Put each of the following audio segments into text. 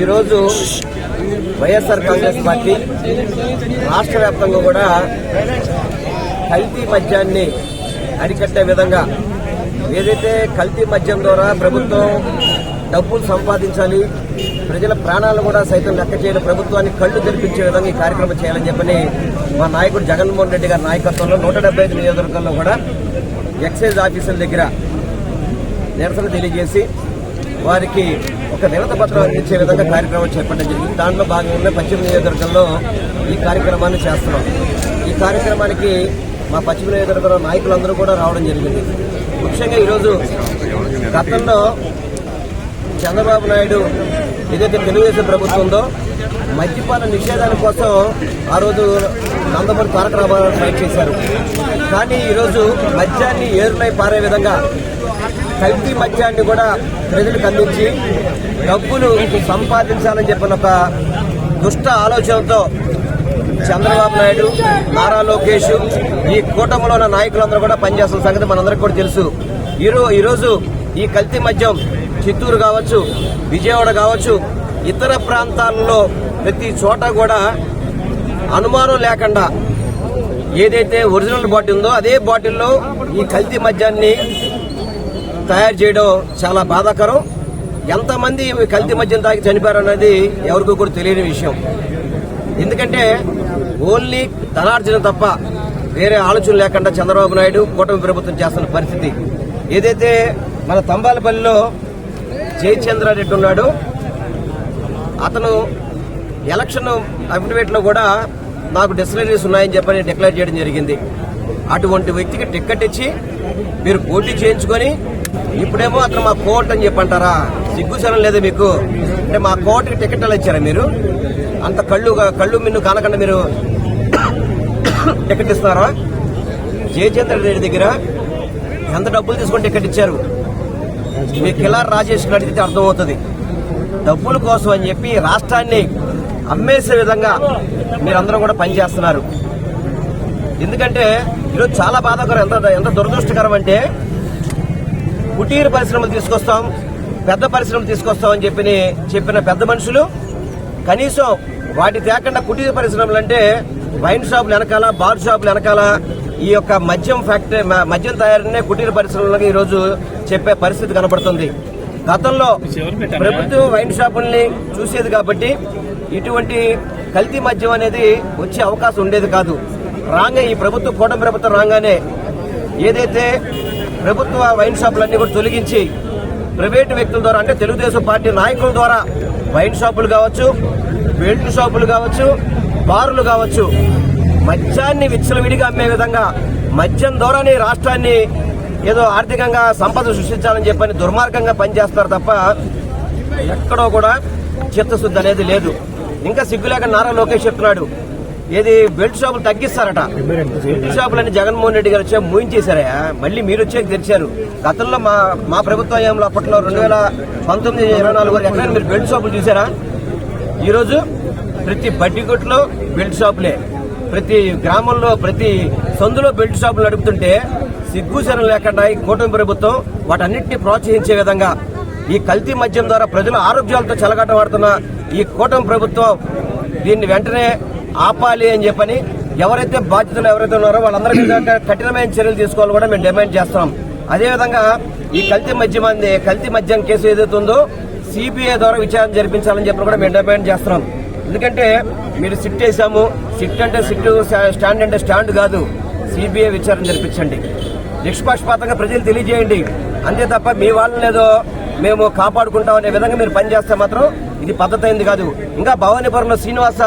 ఈరోజు వైఎస్ఆర్ కాంగ్రెస్ పార్టీ రాష్ట్ర వ్యాప్తంగా కూడా కల్తీ మద్యాన్ని అరికట్టే విధంగా ఏదైతే కల్తీ మద్యం ద్వారా ప్రభుత్వం డబ్బులు సంపాదించాలి ప్రజల ప్రాణాలు కూడా సైతం లెక్క చేయడం ప్రభుత్వాన్ని కళ్ళు తెరిపించే విధంగా ఈ కార్యక్రమం చేయాలని చెప్పని మా నాయకుడు జగన్మోహన్ రెడ్డి గారి నాయకత్వంలో నూట డెబ్బై ఐదు కూడా ఎక్సైజ్ ఆఫీసర్ దగ్గర నిరసన తెలియజేసి వారికి ఒక నిరత పత్రం అందించే విధంగా కార్యక్రమం చేపట్టడం జరిగింది. దాంట్లో భాగంగా పశ్చిమ నియోజకవర్గంలో ఈ కార్యక్రమాన్ని చేస్తున్నాం. ఈ కార్యక్రమానికి మా పశ్చిమ నియోజకవర్గంలో నాయకులందరూ కూడా రావడం జరిగింది. ముఖ్యంగా ఈరోజు గతంలో చంద్రబాబు నాయుడు ఏదైతే తెలుగుదేశం ప్రభుత్వం ఉందో మద్యపాన నిషేధాల కోసం ఆ రోజు నందమూరి తారక రామారావు ఫైట్ చేశారు. కానీ ఈరోజు మద్యాన్ని ఏరులై పారే విధంగా కల్తీ మద్యాన్ని కూడా ప్రజలకు అందించి డబ్బులు సంపాదించాలని చెప్పిన ఒక దుష్ట ఆలోచనతో చంద్రబాబు నాయుడు నారా లోకేష్ ఈ కూటమిలో ఉన్న నాయకులందరూ కూడా పనిచేస్తున్న సంగతి మనందరికీ కూడా తెలుసు. ఈరో ఈరోజు ఈ కల్తీ మద్యం చిత్తూరు కావచ్చు విజయవాడ కావచ్చు ఇతర ప్రాంతాల్లో ప్రతి చోట కూడా అనుమానం లేకుండా ఏదైతే ఒరిజినల్ బాటిల్ ఉందో అదే బాటిల్లో ఈ కల్తీ మద్యాన్ని తయారు చేయడం చాలా బాధాకరం. ఎంతమంది కల్తీ మద్యం తాగి చనిపోయారు అనేది ఎవరికీ కూడా తెలియని విషయం. ఎందుకంటే ఓన్లీ ధనార్జన తప్ప వేరే ఆలోచన లేకుండా చంద్రబాబు నాయుడు కూటమి ప్రభుత్వం చేస్తున్న పరిస్థితి. ఏదైతే మన తంబాలపల్లిలో జయచంద్రారెడ్డి ఉన్నాడు అతను ఎలక్షన్ అఫిడవిట్లో కూడా నాకు డిస్టిలరీస్ ఉన్నాయని చెప్పని డిక్లేర్ చేయడం జరిగింది. అటువంటి వ్యక్తికి టిక్కెట్ ఇచ్చి మీరు పోటీ చేయించుకొని ఇప్పుడేమో అతను మా కోర్టు అని చెప్పంటారా? సిగ్గుశరం లేదు మీకు? అంటే మా కోర్టుకి టికెట్ ఎలా ఇచ్చారా మీరు? అంత కళ్ళు కళ్ళు మిన్ను కానకుండా మీరు టికెట్ ఇస్తున్నారా? జయచంద్ర రెడ్డి దగ్గర ఎంత డబ్బులు తీసుకొని టికెట్ ఇచ్చారు? మీ కిలార్ రాజేష్ అడిగితే అర్థమవుతుంది. డబ్బుల కోసం అని చెప్పి రాష్ట్రాన్ని అమ్మేసే విధంగా మీరందరూ కూడా పనిచేస్తున్నారు ఎందుకంటే ఈరోజు చాలా బాధాకరం. ఎంత ఎంత దురదృష్టకరం అంటే కుటీర పరిశ్రమలు తీసుకొస్తాం పెద్ద పరిశ్రమలు తీసుకొస్తాం అని చెప్పి చెప్పిన పెద్ద మనుషులు కనీసం వాటి తేకుండా కుటీర పరిశ్రమలు అంటే వైన్ షాపులు వెనకాల బార్ షాపులు వెనకాల ఈ యొక్క మద్యం ఫ్యాక్టరీ మ- మద్యం తయారీనే కుటీర పరిశ్రమలకు ఈ రోజు చెప్పే పరిస్థితి కనబడుతుంది. గతంలో ప్రభుత్వం వైన్ షాపుల్ని చూసేది కాబట్టి ఇటువంటి కల్తీ మద్యం అనేది వచ్చే అవకాశం ఉండేది కాదు. రాగా ఈ ప్రభుత్వం కూటమి ప్రభుత్వం రాగానే ఏదైతే ప్రభుత్వ వైన్ షాపులన్నీ కూడా తొలగించి ప్రైవేటు వ్యక్తుల ద్వారా అంటే తెలుగుదేశం పార్టీ నాయకుల ద్వారా వైన్ షాపులు కావచ్చు బెల్ట్ షాపులు కావచ్చు బారులు కావచ్చు మద్యాన్ని విచ్చలవిడిగా అమ్మే విధంగా మద్యం ద్వారానే రాష్ట్రాన్ని ఏదో ఆర్థికంగా సంపద సృష్టించాలని చెప్పని దుర్మార్గంగా పనిచేస్తారు తప్ప ఎక్కడో కూడా చిత్తశుద్ధి అనేది లేదు. ఇంకా సిగ్గులేక నారా లోకేష్ చెప్తున్నాడు. ఏది బెల్ట్ షాపులు తగ్గిస్తారట. బెల్ట్ షాపులని జగన్మోహన్ రెడ్డి గారు వచ్చే మూయించేశారా మళ్ళీ మీరు వచ్చే తెరిచారు. గతంలో మా మా ప్రభుత్వ హయాంలో అప్పట్లో రెండు వేల పంతొమ్మిది ఇరవై నాలుగు వరకు ఎక్కడైనా మీరు బెల్ట్ షాపులు చూసారా? ఈరోజు ప్రతి బడ్డీ కొట్లో బెల్ట్ షాపులే. ప్రతి గ్రామంలో ప్రతి సందులో బెల్ట్ షాపులు నడుపుతుంటే సిగ్గుశరం లేకుండా ఈ కూటమి ప్రభుత్వం వాటన్నిటిని ప్రోత్సహించే విధంగా ఈ కల్తీ మద్యం ద్వారా ప్రజల ఆరోగ్యాలతో చెలగాటమాడుతున్న ఈ కూటమి ప్రభుత్వం దీన్ని వెంటనే ఆపాలి అని చెప్పని ఎవరైతే బాధ్యతలు ఎవరైతే ఉన్నారో వాళ్ళందరి మీద కఠినమైన చర్యలు తీసుకోవాలని కూడా మేము డిమాండ్ చేస్తున్నాం. అదేవిధంగా ఈ కల్తీ మద్యం అంది కల్తీ మద్యం కేసు ఏదైతే ఉందో సిబిఐ ద్వారా విచారణ జరిపించాలని చెప్పి కూడా మేము డిమాండ్ చేస్తున్నాం. ఎందుకంటే మీరు సిట్ వేసాము సిట్ అంటే సిట్ స్టాండ్ అంటే స్టాండ్ కాదు సిబిఐ విచారణ జరిపించండి. నిష్పక్షపాతంగా ప్రజలు తెలియజేయండి. అంతే తప్ప మీ వాళ్ళని ఏదో మేము కాపాడుకుంటాం అనే విధంగా మీరు పనిచేస్తే మాత్రం ఇది పద్ధతి అయింది కాదు. ఇంకా భవానీపురంలో శ్రీనివాస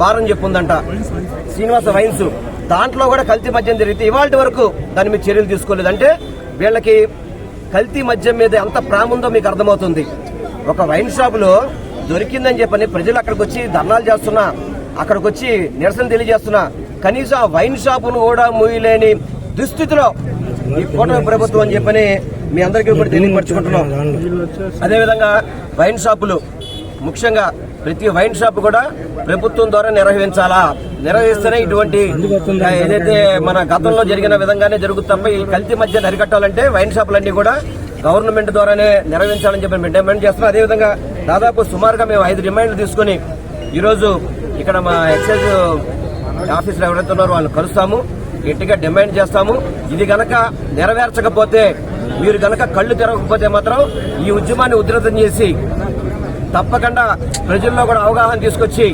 బారం చెప్పుందంట. శ్రీనివాస వైన్స్. దాంట్లో కూడా కల్తీ మద్యం జరిగితే ఇవాళ వరకు దాని మీద చర్యలు తీసుకోలేదు. అంటే వీళ్ళకి కల్తీ మద్యం మీద ఎంత ప్రాముందో మీకు అర్థమవుతుంది. ఒక వైన్ షాపులో దొరికిందని చెప్పని ప్రజలు అక్కడికి వచ్చి ధర్నాలు చేస్తున్నా అక్కడికి వచ్చి నిరసన తెలియజేస్తున్నా కనీసం ఆ వైన్ షాపును కూడా మూయలేని దుస్థితిలో ఈ కూటమి ప్రభుత్వం అని చెప్పని మీ అందరికీ కూడా తెలియపరచుకుంటున్నాం. అదేవిధంగా వైన్ షాపులు ముఖ్యంగా ప్రతి వైన్ షాప్ కూడా ప్రభుత్వం ద్వారా నిర్వహించాలా? నిర్వహిస్తేనే ఇటువంటి ఏదైతే మన గతంలో జరిగిన విధంగానే జరుగుతుంది తప్ప ఈ కల్తీ మధ్య అరికట్టాలంటే వైన్ షాపులన్నీ కూడా గవర్నమెంట్ ద్వారానే నిర్వహించాలని చెప్పి మేము డిమాండ్ చేస్తున్నాం. అదేవిధంగా దాదాపు సుమారుగా మేము ఐదు డిమాండ్లు తీసుకుని ఈరోజు ఇక్కడ మా ఎక్సైజ్ ఆఫీసులో ఎవరైతే ఉన్నారో వాళ్ళని కలుస్తాము. గట్టిగా డిమాండ్ చేస్తాము. ఇది గనక నెరవేర్చకపోతే మీరు గనక కళ్ళు తెరవకపోతే మాత్రం ఈ ఉద్యమాన్ని ఉధృతం చేసి తప్పకుండా ప్రజల్లో కూడా అవగాహన తీసుకొచ్చి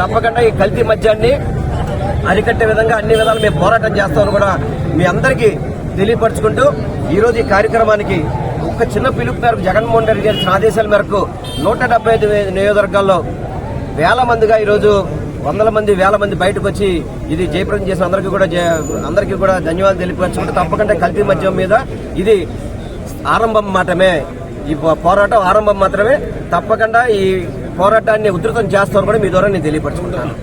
తప్పకుండా ఈ కల్తీ మద్యాన్ని అరికట్టే విధంగా అన్ని విధాలు మేము పోరాటం చేస్తామని కూడా మీ అందరికీ తెలియపరచుకుంటూ ఈరోజు ఈ కార్యక్రమానికి ఒక చిన్న పిలుపు మేరకు జగన్మోహన్ రెడ్డి గారి ఆదేశాల మేరకు నూట డెబ్బై ఐదు నియోజకవర్గాల్లో వేల మందిగా ఈరోజు వందల మంది వేల మంది బయటకు వచ్చి ఇది జయప్రదం చేసిన అందరికీ కూడా అందరికీ కూడా ధన్యవాదాలు తెలియపరచుకుంటూ తప్పకుండా కల్తీ మద్యం మీద ఇది ఆరంభం మాత్రమే. ఈ పో- పోరాటం ఆరంభం మాత్రమే. తప్పకుండా ఈ పోరాటాన్ని ఉధృతం చేస్తామని కూడా మీ ద్వారా నేను తెలియపరచుకుంటున్నాను.